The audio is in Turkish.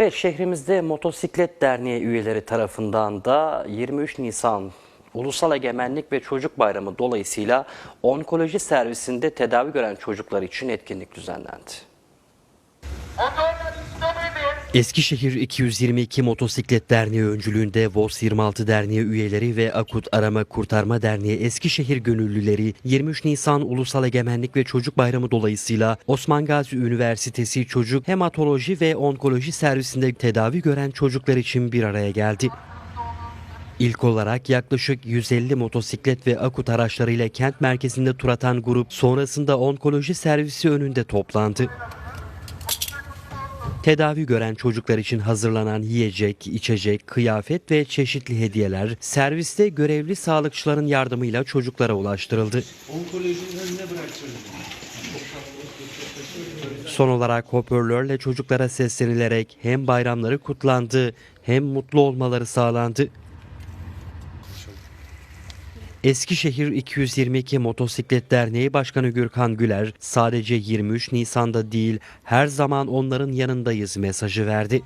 Evet şehrimizde Motosiklet Derneği üyeleri tarafından da 23 Nisan Ulusal Egemenlik ve Çocuk Bayramı dolayısıyla onkoloji servisinde tedavi gören çocuklar için etkinlik düzenlendi. Eskişehir 222 Motosiklet Derneği öncülüğünde VOS 26 Derneği üyeleri ve Akut Arama Kurtarma Derneği Eskişehir gönüllüleri 23 Nisan Ulusal Egemenlik ve Çocuk Bayramı dolayısıyla Osman Gazi Üniversitesi Çocuk Hematoloji ve Onkoloji Servisinde tedavi gören çocuklar için bir araya geldi. İlk olarak yaklaşık 150 motosiklet ve akut araçlarıyla kent merkezinde tur atan grup sonrasında onkoloji servisi önünde toplandı. Tedavi gören çocuklar için hazırlanan yiyecek, içecek, kıyafet ve çeşitli hediyeler serviste görevli sağlıkçıların yardımıyla çocuklara ulaştırıldı. Onkolojinin önüne bıraktırdım. Son olarak hoparlörle çocuklara seslenilerek hem bayramları kutlandı hem mutlu olmaları sağlandı. Eskişehir 222 Motosiklet Derneği Başkanı Gürkan Güler sadece 23 Nisan'da değil her zaman onların yanındayız mesajı verdi.